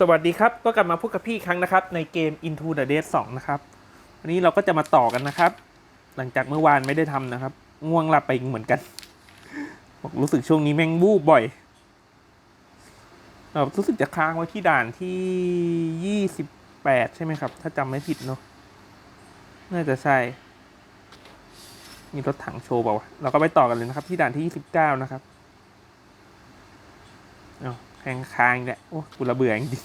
สวัสดีครับ ก็กลับมาพบกับพี่อีกครั้งนะครับ ในเกม Into the Dead 2 นะครับ วันนี้เราก็จะมาต่อกันนะครับ หลังจากเมื่อวานไม่ได้ทำนะครับ ง่วงหลับไปอีกเหมือนกัน บอกรู้สึกช่วงนี้แม่งวูบบ่อยเรารู้สึกจะค้างไว้ที่ด่านที่ยี่สิบแปดใช่ไหมครับ ถ้าจำไม่ผิดเนาะน่าจะใช่ มีรถถังโชว์เปล่าวะเราก็ไปต่อกันเลยนะครับ ที่ด่านที่ยี่สิบเก้านะครับ เอาแข่งค้างเนี่ยโอ้กูระเบื่อจริง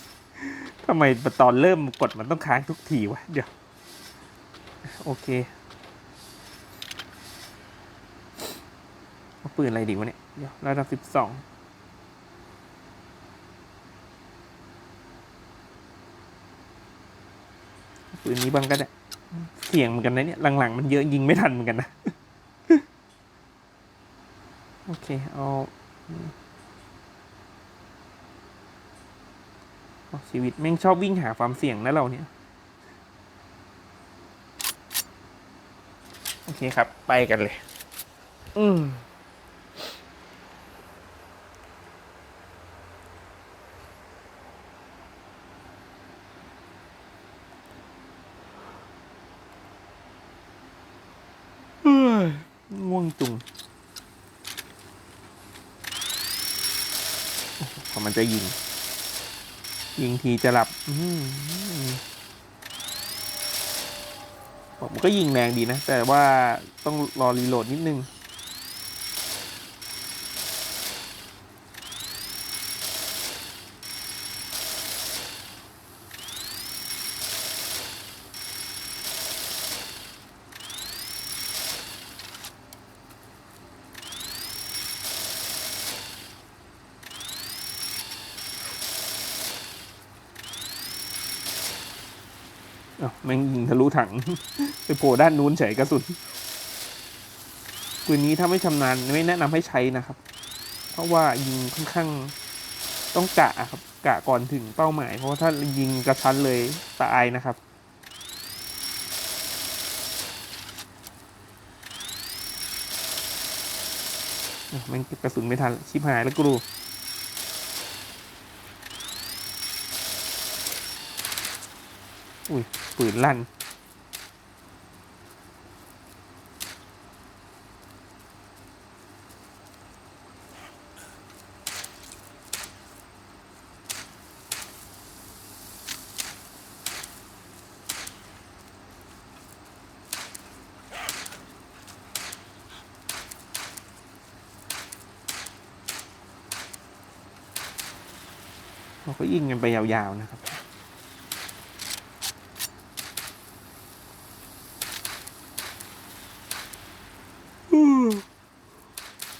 ทำไมตอนเริ่มกดมันต้องค้างทุกทีวะเดี๋ยวโอเคเอาปืนอะไรดีวะเนี่ย เดี๋ยวระดับสิบสองปืนนี้บ้างก็ได้ เสี่ยงเหมือนกันนะเนี่ย หลังๆมันเยอะยิงไม่ทันเหมือนกันนะ โอเค เอาเอา ชีวิตแม่งชอบวิ่งหาความเสี่ยงนะเราเนี่ย โอเคครับ ไปกันเลย อืมเฮ้ยง่วงจุงโอ้โหพอมันจะยิง ยิงทีจะหลับผมก็ยิงแรงดีนะ แต่ว่าต้องรอรีโหลดนิดนึง อ้าวแม่งยิงทะลุถัง ไปโผล่ด้านนู้นเฉยกระสุนปืนนี้ถ้าไม่ชำนาญไม่แนะนำให้ใช้นะครับ เพราะว่ายิงค่อนข้างต้องกะครับกะก่อนถึงเป้าหมาย เพราะว่าถ้ายิงกระชั้นเลยตายนะครับแม่งเก็บกระสุนไม่ทันชิบหายแล้วกู อุ้ยปืนลั่น เราก็ยิงกันไปยาวๆนะครับ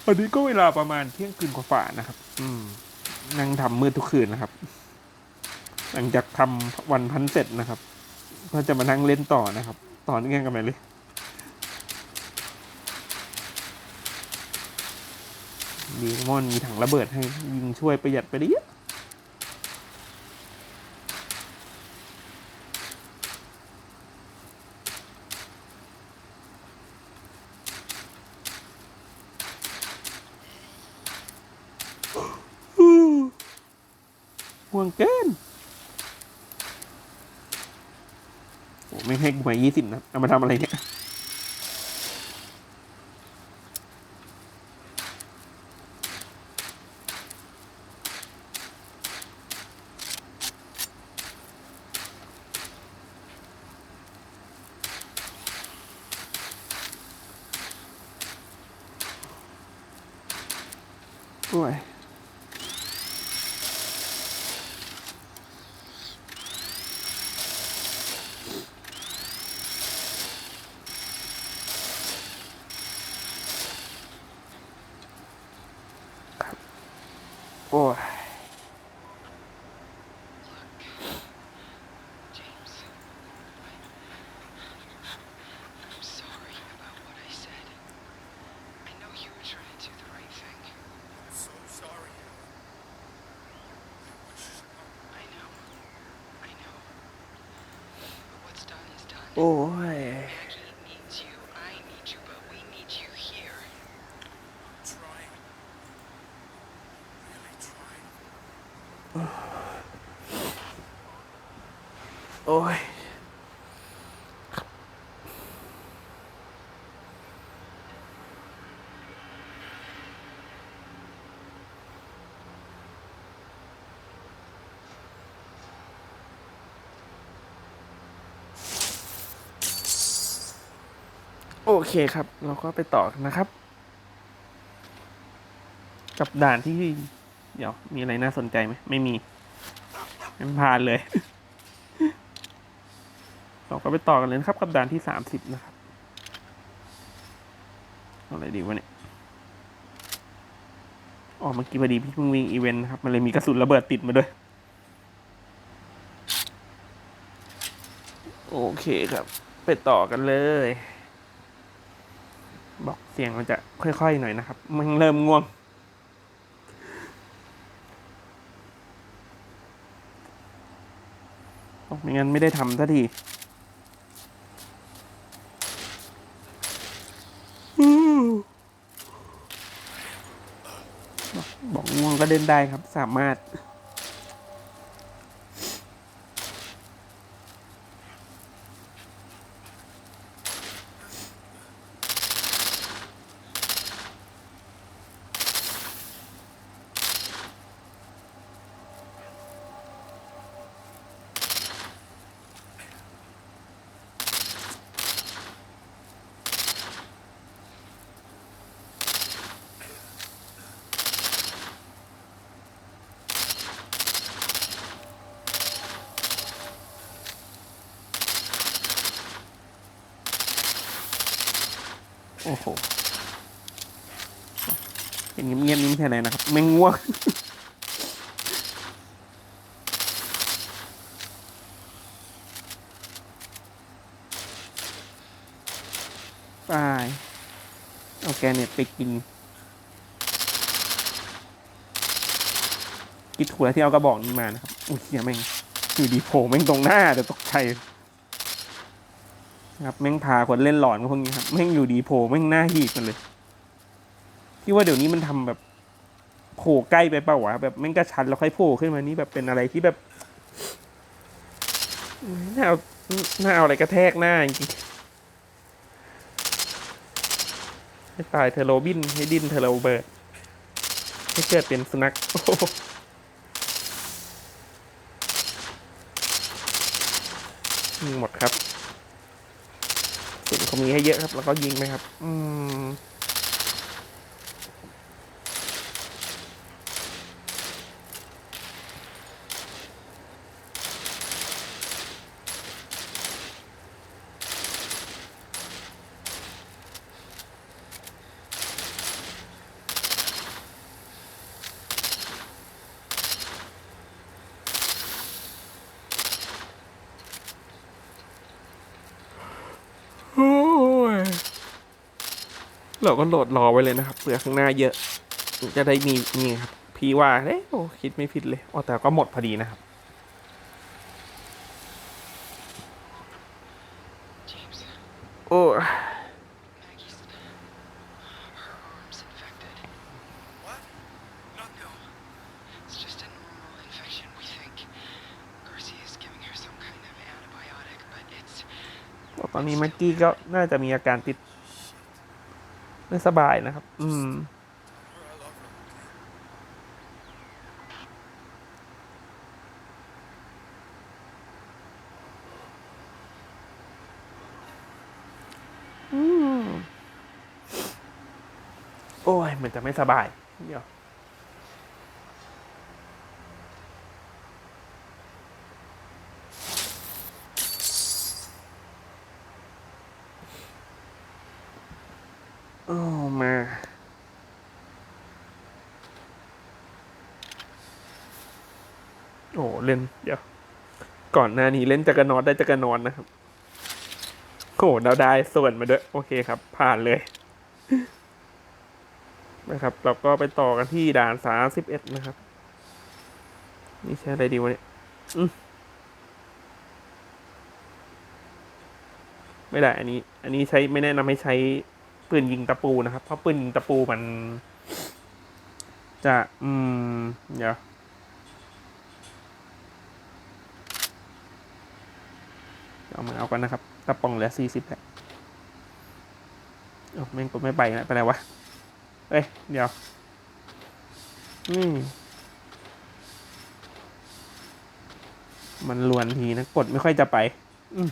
อันนี้ก็เวลาประมาณเที่ยงคืนกว่าฝานะครับ อืมนั่งทำมืดทุกคืนนะครับ หลังจากทำวันพันเสร็จนะครับ ก็จะมานั่งเล่นต่อนะครับ ต่อเนื่องกันไปเลยมีมอนมีถังระเบิดให้ยิงช่วยประหยัดไปได้เยอะ ห่วงเกินโอ้ ไม่ให้กูมายี่สิบนะ เอามาทำอะไรเนี่ย โอ้ย เคครับ เราก็ไปต่อนะครับ กับด่านที่ เดี๋ยว มีอะไรน่าสนใจไหมไม่มีไม่ผ่านเลย เราก็ไปต่อกันเลยนะครับ กับด่านที่สามสิบนะครับอะไรดีวะเนี่ยอ๋อเมื่อกี้พอดีพี่เพิ่งวิ่งอีเวนต์นะครับ มันเลยมีกระสุนระเบิดติดมาด้วย โอเคครับ ไปต่อกันเลย สียงมันจะค่อยๆหน่อยนะครับ มันเริ่มง่วงโอ้ไม่งั้นไม่ได้ทำสักทีบอกง่วงก็เล่นได้ครับสามารถ อ้โหเห็นเงียบๆนี่ไม่ใช่อะไรนะครับไม่ง่วงไปเอาแกเน็ตไปกินกิดถั่วที่เอากระบอกนี้มานะครับอุ้ยเฮียแม่งอยู่ดีโผล่แม่งตรงหน้าเดี๋ยวตกใจ ครับแม่งพาคนเล่นหลอนกับพวกนี้ครับแม่งอยู่ดีโผล่แม่งหน้าหีบกันเลยที่ว่าเดี๋ยวนี้มันทำแบบโผล่ใกล้ไปเปล่าวะแบบแม่งกระชันแล้วค่อยโผล่ขึ้นมานี่แบบเป็นอะไรที่แบบน่าเอาน่าเอาอะไรกระแทกหน้าจริงให้ตายเธอโรบินให้ดิ้นเธอโรเบิร์ตให้เกิดเป็นสุนัขหมดครับ มีให้เยอะครับ แล้วก็ยิงไหมครับ อืม โอ้ย เราก็โหลดรอไว้เลยนะครับเผื่อข้างหน้าเยอะ จะได้มีนี่ครับ พี่ว่าเอ๊ะโอ้คิดไม่ผิดเลยอ๋อแต่ก็หมดพอดีนะครับ James, โอ้ Maggie's. Her arm's infected. What? Not no. It's just a normal infection, we think. Garcia is giving her some kind of antibiotic, but it's ตอนนี้แม็กกี้ก็น่าจะมีอาการติด ไม่สบายนะครับ อืม I love her. อืม โอ้ยมันจะไม่สบาย เดี๋ยว โอ้เล่นเดี๋ยวก่อนหน้านี้เล่นจักรนอนได้จักรนอนนะครับโอ้เราได้ส่วนมาด้วย โอเคครับ ผ่านเลย นะครับ เราก็ไปต่อกันที่ด่านสามสิบเอ็ดนะครับ นี่ใช้อะไรดีวะเนี่ยไม่ได้ อันนี้ อันนี้ใช้ไม่แนะนำให้ใช้ปืนยิงตะปูนะครับ เพราะปืนยิงตะปูมัน จะ อืม เดี๋ยว เอามาเอากันนะครับกระป๋องเหลือสี่สิบแหละโอ้แม่งกดไม่ไปนะไปไหนวะ เอ้ย เดี๋ยว อืมมันลวนทีนะ กดไม่ค่อยจะไป อืม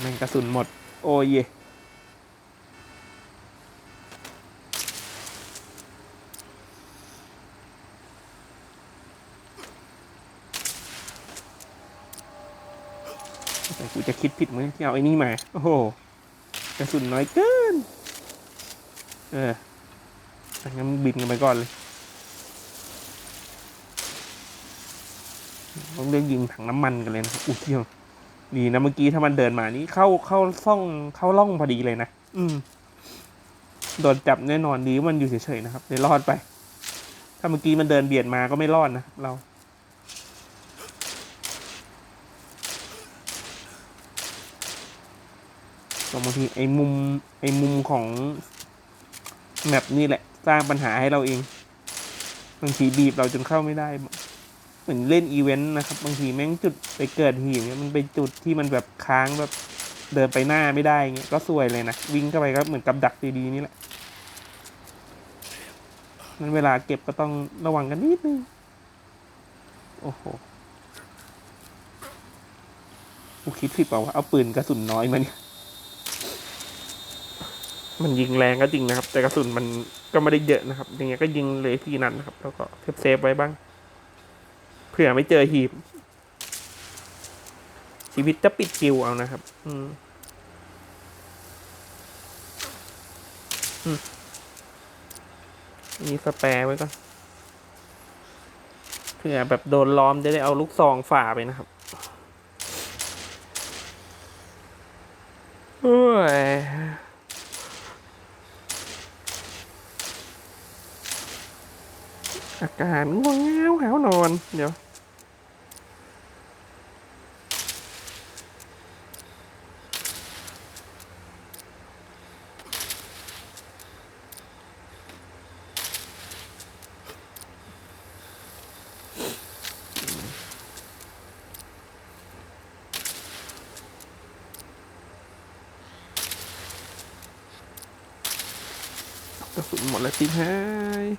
แม่งกระสุนหมด โอ้ยแต่กูจะคิดผิดมั้ยที่เอาไอ้นี่มา โอ้โห กระสุนน้อยเกิน เอออ่งั้นบินกันไปก่อนเลย ต้องเรื่องยิงถังน้ำมันกันเลยนะอุ้ยเที่ยว ดีนะเมื่อกี้ถ้ามันเดินมานี่เข้าเข้าซ่องเข้าล่องพอดีเลยนะอืมโดนจับแน่นอนดีว่ามันอยู่เฉยๆนะครับเลยรอดไป ถ้าเมื่อกี้มันเดินเบียดมาก็ไม่รอดนะเราก็บางทีไอ้มุมไอ้มุมของแมปนี่แหละ สร้างปัญหาให้เราเองบางทีบีบเราจนเข้าไม่ได้เห มือนเล่นอีเวนต์นะครับ บางทีแม่งจุดไปเกิดหีบเนี่ยมันไปจุดที่มันแบบค้างแบบเดินไปหน้าไม่ได้เงี้ยก็ซวยเลยนะ วิ่งเข้าไปก็เหมือนกับดักดีๆนี่แหละนั้นเวลาเก็บก็ต้องระวังกันนิดนึง โอ้โหกูคิดผิดเปล่าวะเอาปืนกระสุนน้อยมาเนี่ย มันยิงแรงก็จริงนะครับ แต่กระสุนมันก็ไม่ได้เยอะนะครับ อย่างเงี้ยก็ยิงเลยที่นัดนนะครับ แล้วก็เซฟไว้บ้าง ผื่อไม่เจอหีบ ชีวิตจะปิดคิวเอานะครับ อืมมีสแปร์ไว้ก่อนเผื่อแบบโดนล้อมจะได้เอาลูกซองฝ่าไปนะครับโอ้ยอาการง่วงเงาหาวนอน เดี๋ยว กระสุนหมดแล้วสิฮายอ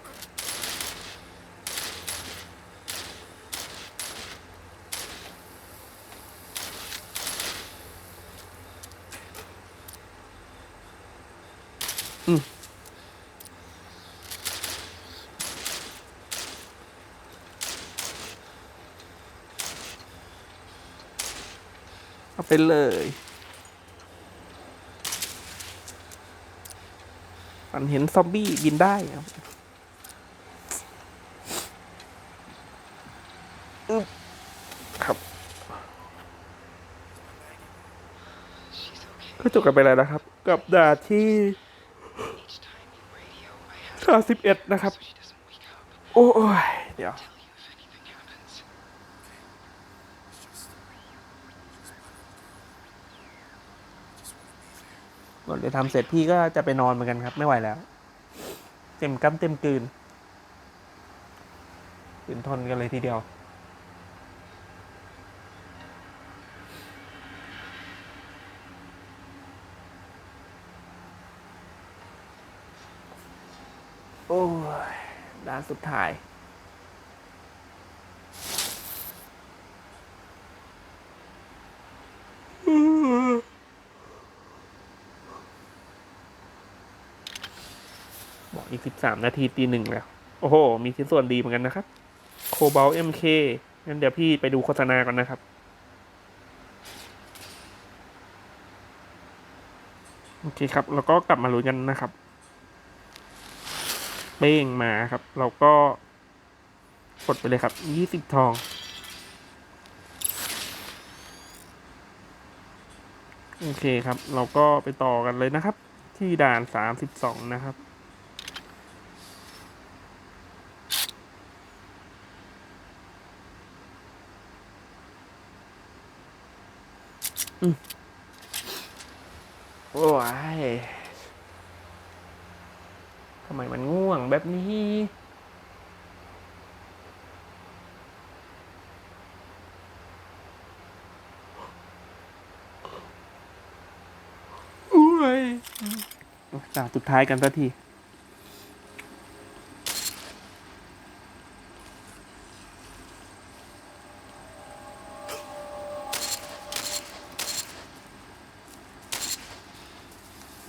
ืม เอาไปเลยฝันเห็นซอมบี้บินได้ครับอึ๊บครับ She's okay. ก็จบกันไปแล้วนะครับ กับด่าที่ I have สาสิบเอ็ดนะครับ โอ้ย เดี๋ยว Tell you if anything happens. It's just. Just want to be there. ก่อนจะทำเสร็จพี่ก็จะไปนอนเหมือนกันครับ ไม่ไหวแล้ว เต็มกั้มเต็มกลืนขืนทนกันเลยทีเดียว โอ้ย้านสุดท้าย บอกอีกสิบสามนาทีตีหนึ่งแล้ว โอ้โห มีชิ้นส่วนดีเหมือนกันนะครับ โคบอลเอ็มเคงั้นเดี๋ยวพี่ไปดูโฆษณาก่อนนะครับโอเคครับ แล้วก็กลับมาลุ้นกันนะครับ เป้งมาครับ เราก็กดไปเลยครับยี่สิบทอง โอเคครับ เราก็ไปต่อกันเลยนะครับ ที่ด่านสามสิบสองนะครับอืมโอ้ยำไมมันง่วงแบบนี้อุ้ยจ่าสุดท้ายกันสักที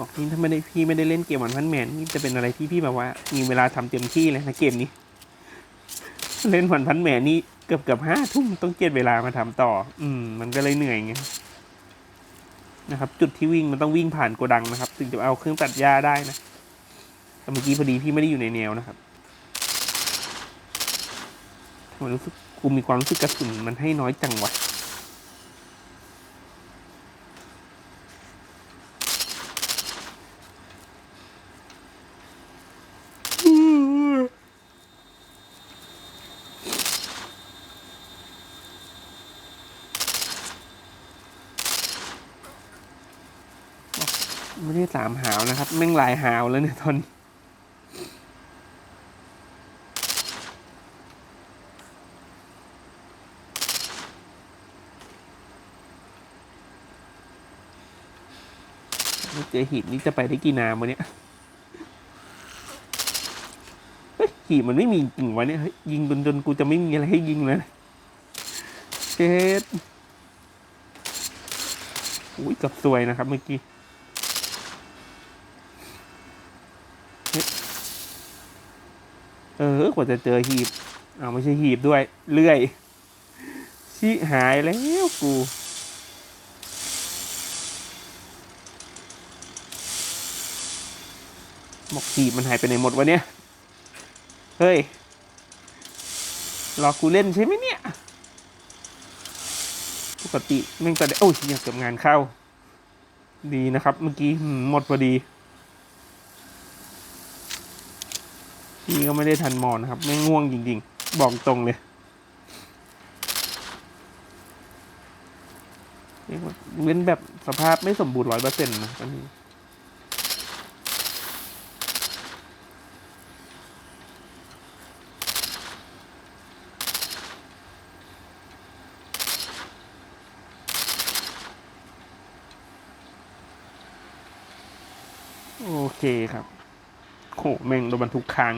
บอกนี่ถ้าไม่ได้พี่ไม่ได้เล่นเกมวันพันแมนนี่จะเป็นอะไรที่พี่แบบว่า มีเวลาทำเต็มที่เลยนะเกมนี้ เล่นวันพันแมนนี่เกือบเกือบห้าทุ่มต้องเกียดเวลามาทำต่อ อืม มันก็เลยเหนื่อยไงนะครับ จุดที่วิ่งมันต้องวิ่งผ่านโกดังนะครับ ถึงจะเอาเครื่องตัดหญ้าได้นะแต่เมื่อกี้พอดีพี่ไม่ได้อยู่ในแนวนะครับทำไมรู้สึกกูมีความรู้สึกกระสุนมันให้น้อยจังวะ ไม่ได้สามหาวนะครับ แม่งหลายหาวแล้วเนี่ยตอนไม่เจอหีบนี่จะไปได้กี่นามวะเนี่ยเฮ้ยหีบมันไม่มีจริงวะเนี่ยยิงจนจนกูจะไม่มีอะไรให้ยิงเลยเช็ดอุ้ยกับสวยนะครับเมื่อกี้ เออกว่าจะเจอหีบอ้าวไม่ใช่หีบด้วย เลื่อย ชิหายแล้วกูบอกหีบมันหายไปไหนหมดวะเนี่ย เฮ้ยรอกูเล่นใช่ไหมเนี่ย ปกติแม่งจะได้โอ้ยยังเกือบงานเข้า ดีนะครับ เมื่อกี้หมดพอดี พี่ก็ไม่ได้ทันมอนนะครับ ไม่ง่วงจริงๆ บอกตรงเลยเรียกว่าเว้นแบบสภาพไม่สมบูรณ์ร้อยเปอร์เซ็นต์นะตอนนี้ โอเคครับโหแม่งโดนบรรทุกค้าง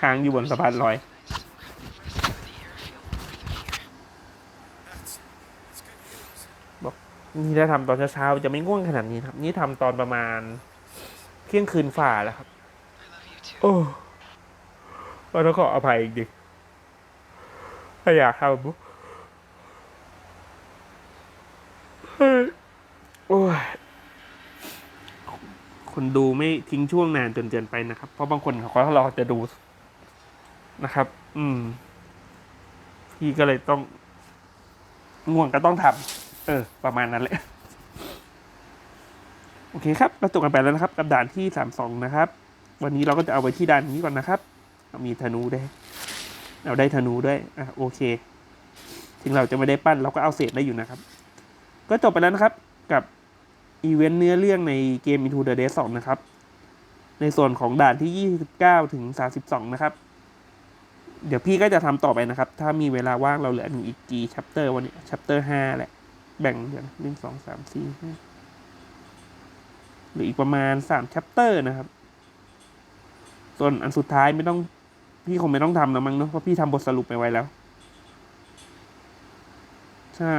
ค้างอยู่บนสะพานลอย The rest of the airfield north of here. นี่ถ้าทำตอนเช้าๆจะไม่ง่วงขนาดนี้ครับ นี่ทำตอนประมาณเที่ยงคืนฝ่าแล้วครับ I love you too. โอ้ก็ต้องขออภัยอีกดิถ้าอยากทำเฮ้ยโอ้ยคน ดูไม่ทิ้งช่วงนานจนเกินไปนะครับ เพราะบางคนเขาก็รอจะดูนะครับ อืม พี่ก็เลยต้องง่วงก็ต้องทำเออ ประมาณนั้นแหละ โอเคครับเราจบกันไปแล้วนะครับ กับด่านที่สามสองนะครับ วันนี้เราก็จะเอาไว้ที่ด่านนี้ก่อนนะครับมีธนูได้เราได้ธนูด้วยอะโอเค ถึงเราจะไม่ได้ปั้นเราก็เอาเศษได้อยู่นะครับ ก็จบไปแล้วนะครับ กับ อีเวนต์เนื้อเรื่องในเกม Into the Dead 2 นะครับ ในส่วนของด่านที่ 29 ถึง 32 นะครับ เดี๋ยวพี่ก็จะทำต่อไปนะครับ ถ้ามีเวลาว่างเราเหลืออีกกี่ชัปเตอร์วันนี้ชัปเตอร์ 5 แหละ แบ่งเดือนหนึ่งสองสามสี่ห้าหรืออีกประมาณสามชัปเตอร์นะครับ ส่วนอันสุดท้ายไม่ต้องพี่คงไม่ต้องทำแล้วมั้งเนอะเพราะพี่ทำบทสรุปไปไว้แล้ว ใช่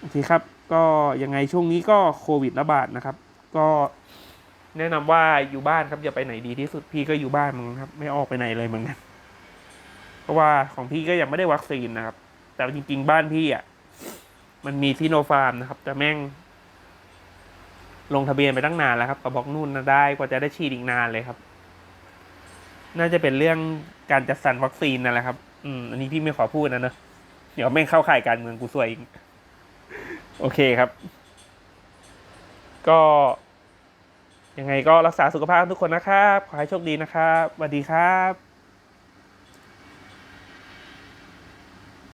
โอเคครับ ก็ยังไงช่วงนี้ก็โควิดระบาดนะครับ ก็แนะนำว่าอยู่บ้านครับอย่าไปไหนดีที่สุดพี่ก็อยู่บ้านมึงครับ ไม่ออกไปไหนเลยเหมือนกันเพราะว่าของพี่ก็ยังไม่ได้วัคซีนนะครับ แต่จริงๆบ้านพี่อะมันมีซีโนฟาร์มนะครับ แต่แม่ง ลงทะเบียนไปตั้งนานแล้วครับก็บอกนู่นนะได้กว่าจะได้ฉีดอีกนานเลยครับ น่าจะเป็นเรื่องการจัดสรรวัคซีนนั่นแหละครับ อืมอันนี้พี่ไม่ขอพูดนะเนอะเดี๋ยวแม่งเข้าข่ายการเมืองกูซวยอีก โอเคครับ ก็ยังไงก็รักษาสุขภาพทุกคนนะครับ ขอให้โชคดีนะครับสวัสดีครับ